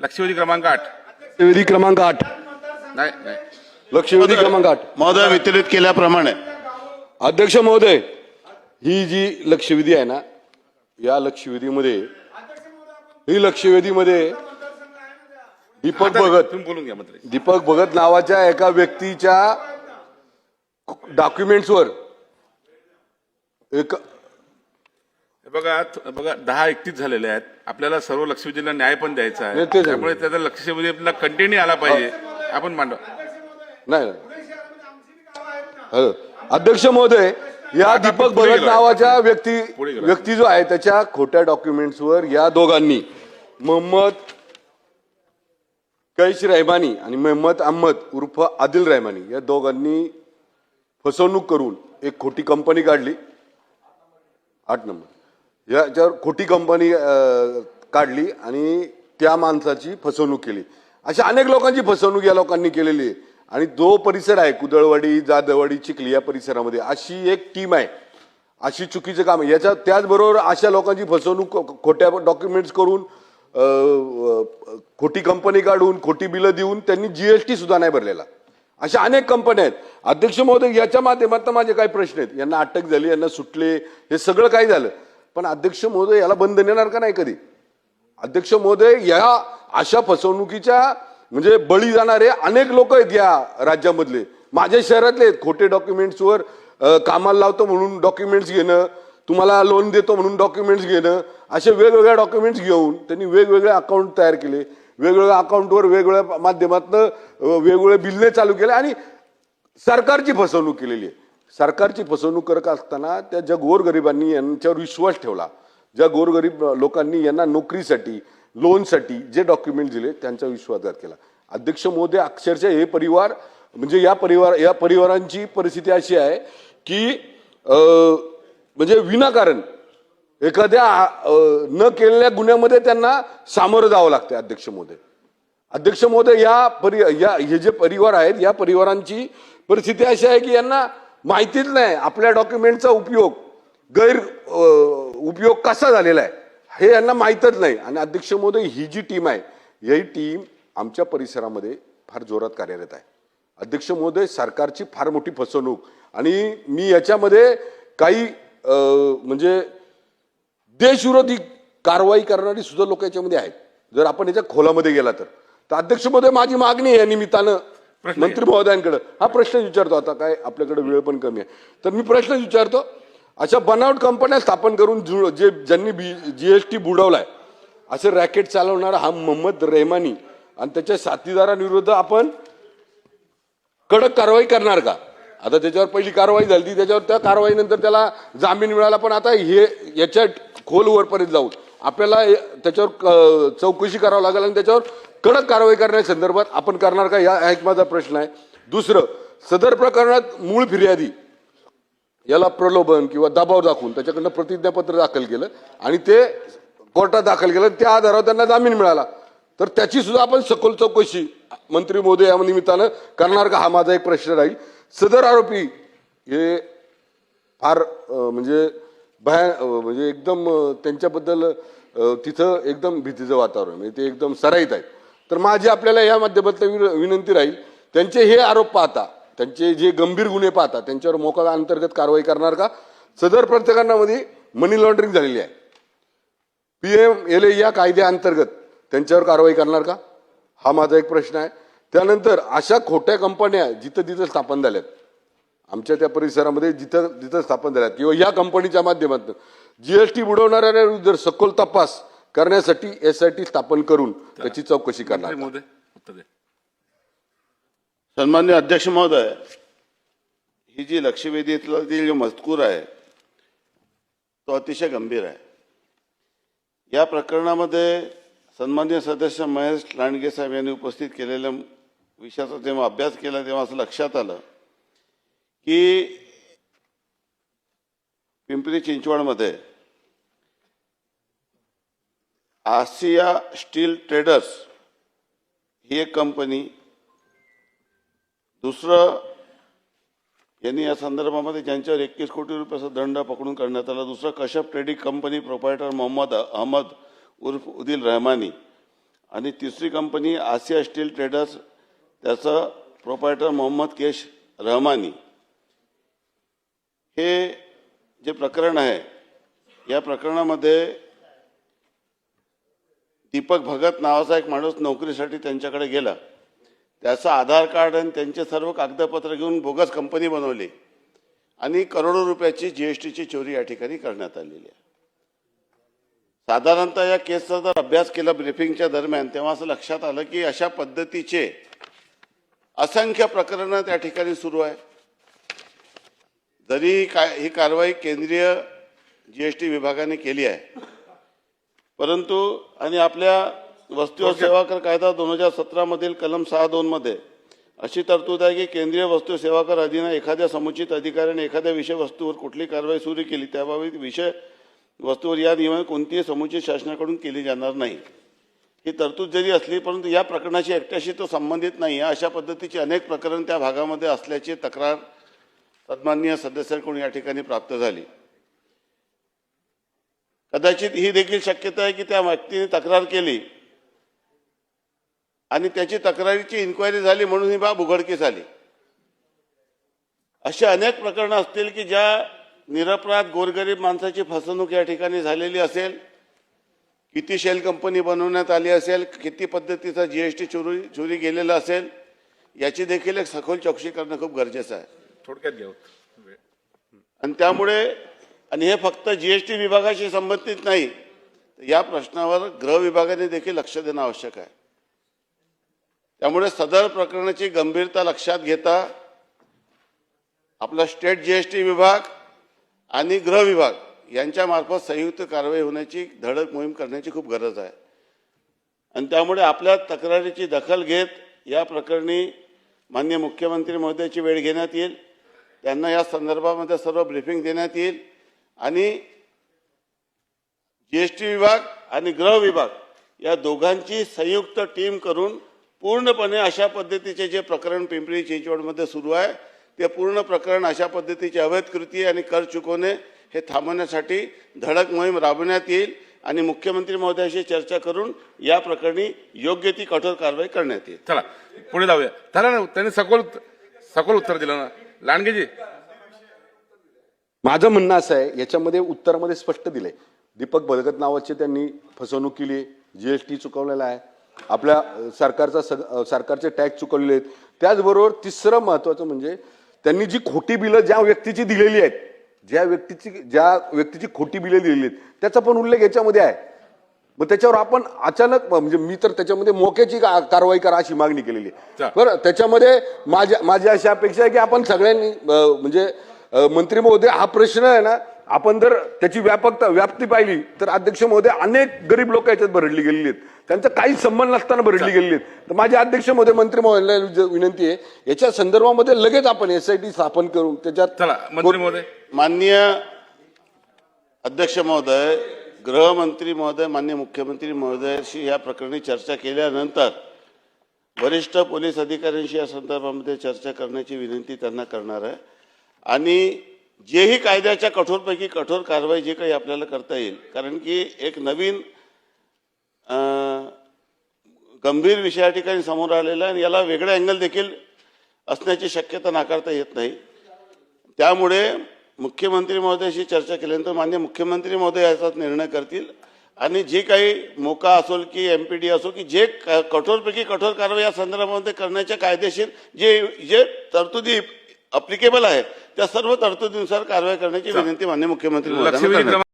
लक्षवेधी क्रमांक आठ. लक्षवेधी क्रमांक आठ. नाही नाही. लक्षवेधी क्रमांक आठ. महोदय वितरित केल्याप्रमाणे. अध्यक्ष महोदय ही जी लक्षवेधी आहे ना या लक्षवेधीमध्ये ही लक्षवेधीमध्ये दीपक भगत तुम्ही बोलून घ्या मंत्री दीपक भगत नावाच्या एका व्यक्तीच्या डॉक्युमेंट्सवर एक बघा बघा दहा एकतीस झालेले आहेत आपल्याला सर्व लक्षवेधीला न्याय पण द्यायचा आहे. त्यामुळे त्याचा लक्षवेधीला कंटिन्यू आला पाहिजे आपण मांडव नाही. हॅलो. अध्यक्ष महोदय या दीपक भगत. नावाच्या व्यक्ती. व्यक्ती जो आहे त्याच्या खोट्या डॉक्युमेंट्सवर या दोघांनी मोहम्मद कैश रहमानी आणि मोहम्मद अहमद उर्फ आदिल रहमानी या दोघांनी फसवणूक करून एक खोटी कंपनी काढली आठ नंबर याच्यावर खोटी कंपनी काढली आणि त्या माणसाची फसवणूक केली. अशा अनेक लोकांची फसवणूक या लोकांनी केलेली आहे. आणि जो परिसर आहे कुदळवाडी जाधववाडी चिखली या परिसरामध्ये अशी एक टीम आहे. अशी चुकीचं काम आहे. याच्या त्याचबरोबर अशा लोकांची फसवणूक खोट्या डॉक्युमेंट्स करून खोटी कंपनी काढून खोटी बिलं देऊन त्यांनी जीएसटी सुद्धा नाही भरलेला. अशा अनेक कंपन्या आहेत. अध्यक्ष महोदय याच्या माध्यमातून माझे काही प्रश्न आहेत. यांना अटक झाली यांना सुटले हे सगळं काय झालं. पण अध्यक्ष महोदय याला बंद येणार का नाही कधी? अध्यक्ष महोदय या अशा फसवणुकीच्या म्हणजे बळी जाणारे अनेक लोक आहेत या राज्यामधले. माझ्या शहरातले आहेत खोटे डॉक्युमेंट्सवर कामाला लावतो म्हणून डॉक्युमेंट्स घेणं तुम्हाला लोन देतो म्हणून डॉक्युमेंट्स घेणं असे वेगवेगळ्या डॉक्युमेंट्स घेऊन त्यांनी वेगवेगळे अकाउंट तयार केले. वेगवेगळ्या अकाउंटवर वेगवेगळ्या माध्यमातून वेगवेगळे बिलने चालू केले आणि सरकारची फसवणूक केलेली आहे. सरकारची फसवणूक करत असताना त्या ज्या गोरगरिबांनी यांच्यावर विश्वास ठेवला. ज्या गोरगरीब लोकांनी यांना नोकरीसाठी लोनसाठी जे डॉक्युमेंट दिले त्यांचा विश्वासघात केला. अध्यक्ष मोदी अक्षरशः हे परिवार म्हणजे या परिवार या परिवारांची परिस्थिती अशी आहे की म्हणजे विनाकारण एखाद्या न केलेल्या गुन्ह्यामध्ये त्यांना सामोरं जावं लागतं अध्यक्ष महोदय. अध्यक्ष महोदय या परि या हे जे परिवार आहेत या परिवारांची परिस्थिती अशी आहे की यांना माहितीच नाही. आपल्या डॉक्युमेंटचा उपयोग गैर उपयोग कसा झालेला आहे हे यांना माहीतच नाही. आणि अध्यक्ष महोदय ही जी टीम आहे ही टीम आमच्या परिसरामध्ये फार जोरात कार्यरत आहे. अध्यक्ष महोदय सरकारची फार मोठी फसवणूक. आणि मी याच्यामध्ये काही म्हणजे देशविरोधी कारवाई करणारी सुद्धा लोक याच्यामध्ये आहेत. जर आपण याच्या खोलामध्ये गेला तर. तर अध्यक्ष महोदय माझी मागणी या निमित्तानं मंत्री महोदयांकडे हा प्रश्न विचारतो. आता काय आपल्याकडे वेळ पण कमी आहे. तर मी प्रश्न विचारतो अशा बनावट कंपन्या स्थापन करून जु- जे ज्यांनी जीएसटी बुडवलाय असे रॅकेट चालवणारा हा मोहम्मद रेहमानी आणि त्याच्या साथीदारांविरुद्ध आपण कडक कारवाई करणार का? आता त्याच्यावर पहिली कारवाई झाली त्याच्यावर त्या कारवाईनंतर त्याला जामीन मिळाला. पण आता हे याच्या खोलवरपर्यंत जाऊन आपल्याला त्याच्यावर चौकशी करावं लागेल आणि त्याच्यावर कडक कारवाई करण्याच्या संदर्भात आपण करणार का? या एक माझा प्रश्न आहे. दुसरं सदर प्रकरणात मूळ फिर्यादी याला प्रलोभन किंवा दबाव दाखवून त्याच्याकडनं प्रतिज्ञापत्र दाखल केलं आणि ते कोर्टात दाखल केलं त्या आधारावर त्यांना जामीन मिळाला. तर त्याची सुद्धा आपण सखोल चौकशी मंत्री मोदी या निमित्तानं करणार का? हा माझा एक प्रश्न राहील. सदर आरोपी हे फार म्हणजे भया म्हणजे एकदम त्यांच्याबद्दल तिथं एकदम भीतीचं वातावरण म्हणजे ते एकदम सराईत आहेत. तर माझी आपल्याला या माध्यमातलं विन- विनंती राहील त्यांचे हे आरोप पाहता त्यांचे जे गंभीर गुन्हे पाहता त्यांच्यावर मोका अंतर्गत कारवाई करणार का? सदर प्रत्येकांमध्ये मनी लॉन्ड्रिंग झालेली आहे. पी एम एल ए या कायद्याअंतर्गत त्यांच्यावर कारवाई करणार का? हा माझा एक प्रश्न आहे. त्यानंतर अशा खोट्या कंपन्या जिथं तिथं स्थापन झाल्यात आमच्या त्या परिसरामध्ये जिथं जिथं स्थापन झाल्यात किंवा या कंपनीच्या माध्यमातून जीएसटी बुडवणाऱ्या जर सखोल तपास करण्यासाठी एस आय टी स्थापन करून त्याची चौकशी करणार सन्मान्य अध्यक्ष महोदय ही जी लक्षवेधीतला जो मजकूर आहे तो अतिशय गंभीर आहे. या प्रकरणामध्ये सन्मान्य सदस्य महेश लांडगे साहेब यांनी उपस्थित केलेल्या विषयाचा जेव्हा अभ्यास केला तेव्हा असं लक्षात आलं की पिंपरी चिंचवडमध्ये आसिया स्टील ट्रेडर्स ही एक कंपनी. दुसरं यांनी या संदर्भामध्ये ज्यांच्यावर एकवीस कोटी रुपयाचा दंड पकडून करण्यात आला. दुसरं Kashyap trading company proprietor Mohammad Ahmad उर्फ उदिल रहमानी. आणि तिसरी कंपनी आसिया स्टील ट्रेडर्स त्याचं प्रोपायटर मोहम्मद केश रहमानी. हे जे प्रकरण आहे या प्रकरणामध्ये दीपक भगत नावाचा एक माणूस नोकरीसाठी त्यांच्याकडे गेला. त्याचं आधार कार्ड आणि त्यांचे सर्व कागदपत्र घेऊन बोगस कंपनी बनवली. आणि करोडो रुपयाची जीएसटीची चोरी या ठिकाणी करण्यात आलेली आहे. साधारणतः या केसचा जर अभ्यास केला ब्रिफिंगच्या दरम्यान तेव्हा असं लक्षात आलं की अशा पद्धतीचे असंख्य प्रकरणं त्या ठिकाणी सुरू आहे. जरी काय ही कारवाई केंद्रीय जी एस टी विभागाने केली आहे परंतु आणि आपल्या वस्तू व सेवा कर कायदा दोन हजार सतरामधील कलम सहा दोनमध्ये अशी तरतूद आहे की केंद्रीय वस्तू सेवा कर अधीन एखाद्या समुचित अधिकाऱ्याने एखाद्या विषय वस्तूवर कुठली कारवाई सुरू केली त्याबाबत विषय वस्तूवर या नियमाने कोणतीही समुचित शासनाकडून केली जाणार नाही. ही तरतूद जरी असली परंतु या प्रकरणाशी एकट्याशी तो संबंधित नाही. आहे अशा पद्धतीची अनेक प्रकरण त्या भागामध्ये असल्याची तक्रार सन्माननीय सदस्यांकडून या ठिकाणी प्राप्त झाली. कदाचित ही देखील शक्यता आहे की त्या व्यक्तीने तक्रार केली आणि त्याची तक्रारीची इन्क्वायरी झाली म्हणून ही बाब उघडकीस आली अशी अनेक प्रकरणं असतील की ज्या निरपराध गोरगरीब माणसाची फसवणूक या ठिकाणी झालेली असेल किती शेल कंपनी बनवण्यात आली असेल किती पद्धतीचा जीएसटी चोरी चोरी गेलेला असेल याची देखील एक सखोल चौकशी करणं खूप गरजेचं आहे थोडक्यात वेळ. आणि त्यामुळे आणि हे फक्त जीएसटी विभागाशी संबंधित नाही या प्रश्नावर गृह विभागाने देखील लक्ष देणं आवश्यक आहे. त्यामुळे सदर प्रकरणाची गंभीरता लक्षात घेता आपला स्टेट जीएसटी विभाग आणि गृह विभाग यांच्यामार्फत संयुक्त कारवाई होण्याची धडक मोहीम करण्याची खूप गरज आहे. आणि त्यामुळे आपल्या तक्रारीची दखल घेत या प्रकरणी मान्य मुख्यमंत्री महोदयाची वेळ घेण्यात येईल. त्यांना या संदर्भामध्ये सर्व ब्रीफिंग देण्यात येईल. आणि जीएसटी विभाग आणि गृह विभाग या दोघांची संयुक्त टीम करून पूर्णपणे अशा पद्धतीचे जे प्रकरण पिंपरी चिंचवडमध्ये सुरू आहे ते पूर्ण प्रकरण अशा पद्धतीची अवैध कृती आणि कर चुकवणे हे थांबवण्यासाठी धडक मोहीम राबवण्यात येईल आणि मुख्यमंत्री महोदयाशी चर्चा करून या प्रकरणी योग्य ती कठोर कारवाई करण्यात येईल. चला पुढे जाऊया. चला ना त्यांनी सखोल सखोल उत्तर दिलं ना. लांडगेजी माझं म्हणणं असं आहे याच्यामध्ये उत्तरामध्ये स्पष्ट दिलंय. दीपक भगत नावाचे त्यांनी फसवणूक केली जीएसटी चुकवलेला आहे. आपल्या सरकारचा सग सरकारचे टॅक्स चुकवलेले आहेत. त्याचबरोबर तिसरं महत्वाचं म्हणजे त्यांनी जी खोटी बिलं ज्या व्यक्तीची दिलेली आहेत ज्या व्यक्तीची ज्या व्यक्तीची खोटी बिलं दिलेली आहेत त्याचा पण उल्लेख याच्यामध्ये आहे. मग त्याच्यावर आपण अचानक म्हणजे मी तर त्याच्यामध्ये मोक्याची कारवाई करा अशी मागणी केलेली. आहे. बरं त्याच्यामध्ये माझ्या माझी अशी अपेक्षा आहे की आपण सगळ्यांनी म्हणजे मंत्री महोदय हा प्रश्न आहे ना आपण जर त्याची व्यापकता व्याप्ती पाहिली तर अध्यक्ष महोदय अनेक गरीब लोक याच्यात भरडली गेलेली आहेत. त्यांचा काहीच संबंध नसताना भरडली गेलेली आहेत. तर माझे अध्यक्ष महोदय मंत्री महोदयांना विनंती आहे याच्या संदर्भामध्ये लगेच आपण एसआयटी स्थापन करू त्याच्यात मंत्री महोदय. माननीय अध्यक्ष महोदय गृहमंत्री महोदय मान्य मुख्यमंत्री महोदयाशी या प्रकरणी चर्चा केल्यानंतर वरिष्ठ पोलीस अधिकाऱ्यांशी या संदर्भामध्ये चर्चा करण्याची विनंती त्यांना करणार आहे. आणि जेही कायद्याच्या कठोरपैकी कठोर कारवाई जे काही आपल्याला करता येईल कारण की एक नवीन गंभीर विषय या ठिकाणी समोर आलेला आहे आणि याला वेगळं अँगल देखील असण्याची शक्यता नाकारता येत नाही. त्यामुळे मुख्यमंत्री महोदयाशी चर्चा केल्यानंतर मान्य मुख्यमंत्री महोदय याचा निर्णय करतील. आणि जे काही मोका असो की एम पी डी असो की जे कठोरपैकी कठोर कारवाई या संदर्भामध्ये करण्याच्या कायदेशीर जे जे तरतुदी अप्लिकेबल आहे. त्या सर्व तरतुदीनुसार कारवाई करण्याची विनंती मान्य मुख्यमंत्री